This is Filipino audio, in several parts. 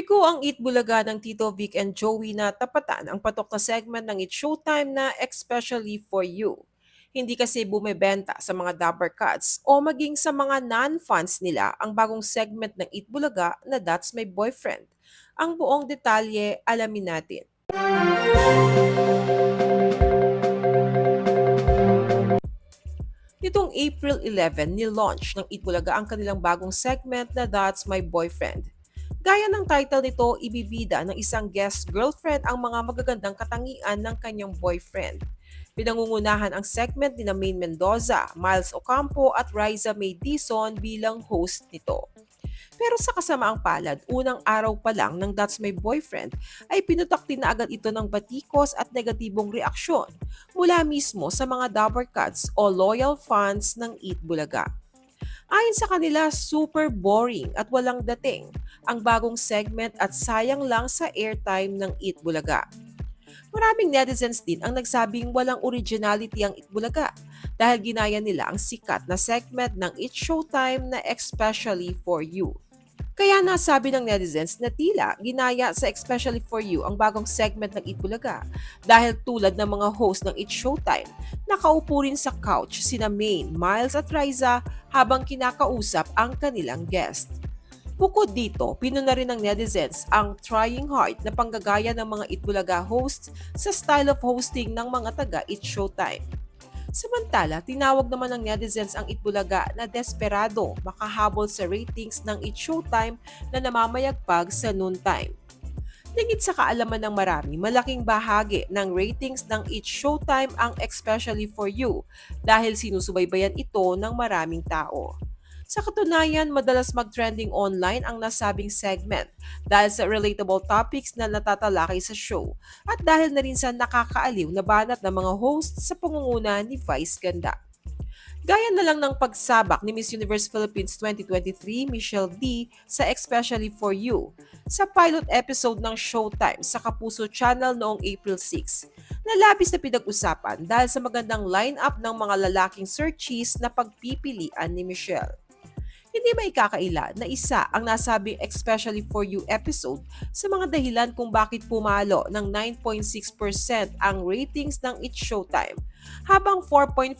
Piko ang Eat Bulaga ng Tito Vic and Joey na tapatan ang patok na segment ng It's Showtime na especially for you. Hindi kasi bumebenta sa mga Dapper Cats o maging sa mga non-fans nila ang bagong segment ng Eat Bulaga na That's My Boyfriend. Ang buong detalye alamin natin. Nitong April 11, ni-launch ng Eat Bulaga ang kanilang bagong segment na That's My Boyfriend. Gaya ng title nito, ibibida ng isang guest girlfriend ang mga magagandang katangian ng kanyang boyfriend. Pinangungunahan ang segment ni na Maine Mendoza, Miles Ocampo at Riza May Dizon bilang host nito. Pero sa kasamaang palad, unang araw pa lang ng That's My Boyfriend ay pinutak na agad ito ng batikos at negatibong reaksyon mula mismo sa mga Dabber Cats o loyal fans ng Eat Bulaga. Ayon sa kanila, super boring at walang dating ang bagong segment at sayang lang sa airtime ng Eat Bulaga. Maraming netizens din ang nagsabing walang originality ang Eat Bulaga dahil ginaya nila ang sikat na segment ng It's Showtime na especially for you. Kaya nasabi ng netizens na tila ginaya sa Especially For You ang bagong segment ng Eat Bulaga dahil tulad ng mga host ng It's Showtime, nakaupo rin sa couch sina Maine, Miles at Riza habang kinakausap ang kanilang guest. Bukod dito, pinuna rin ng netizens ang trying hard na panggagaya ng mga Itbulaga hosts sa style of hosting ng mga taga It Showtime. Samantala, tinawag naman ng netizens ang Itbulaga na desperado makahabol sa ratings ng It Showtime na namamayagpag sa noontime. Lingid sa kaalaman ng marami, malaking bahagi ng ratings ng It Showtime ang especially for you dahil sinusubaybayan ito ng maraming tao. Sa katunayan, madalas mag-trending online ang nasabing segment dahil sa relatable topics na natatalakay sa show at dahil na rin sa nakakaaliw na banat ng mga hosts sa pangunguna ni Vice Ganda. Gaya na lang ng pagsabak ni Miss Universe Philippines 2023 Michelle D sa Especially For You sa pilot episode ng Showtime sa Kapuso Channel noong April 6 na labis na pinag-usapan dahil sa magandang line-up ng mga lalaking searchies na pagpipilian ni Michelle. Hindi may kakaila na isa ang nasabing especially for you episode sa mga dahilan kung bakit pumalo ng 9.6% ang ratings ng It's Showtime, habang 4.4%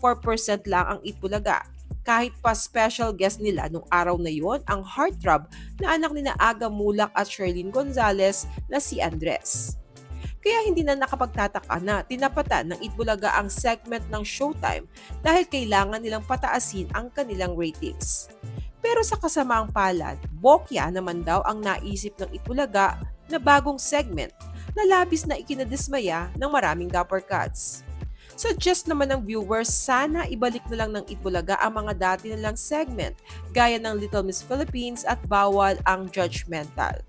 lang ang Itbulaga. Kahit pa special guest nila nung araw na yon ang heartthrob na anak ni Aga Mulak at Sherlyn Gonzalez na si Andres. Kaya hindi na nakapagtataka na tinapatan ng Itbulaga ang segment ng Showtime dahil kailangan nilang pataasin ang kanilang ratings. Pero sa kasamaang palad, Bokya naman daw ang naisip ng Itbulaga na bagong segment na labis na ikinadismaya ng maraming Dapper Cats. Suggest naman ng viewers sana ibalik na lang ng Itbulaga ang mga dati nilang segment gaya ng Little Miss Philippines at bawal ang judgmental.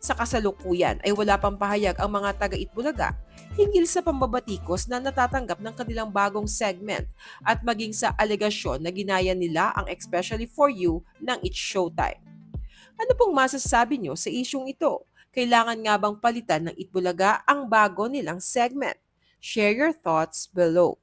Sa kasalukuyan ay wala pang pahayag ang mga taga-Itbulaga hinggil sa pambabatikos na natatanggap ng kanilang bagong segment at maging sa alegasyon na ginaya nila ang especially for you ng It's Showtime. Ano pong masasabi nyo sa isyong ito? Kailangan nga bang palitan ng Itbulaga ang bago nilang segment? Share your thoughts below.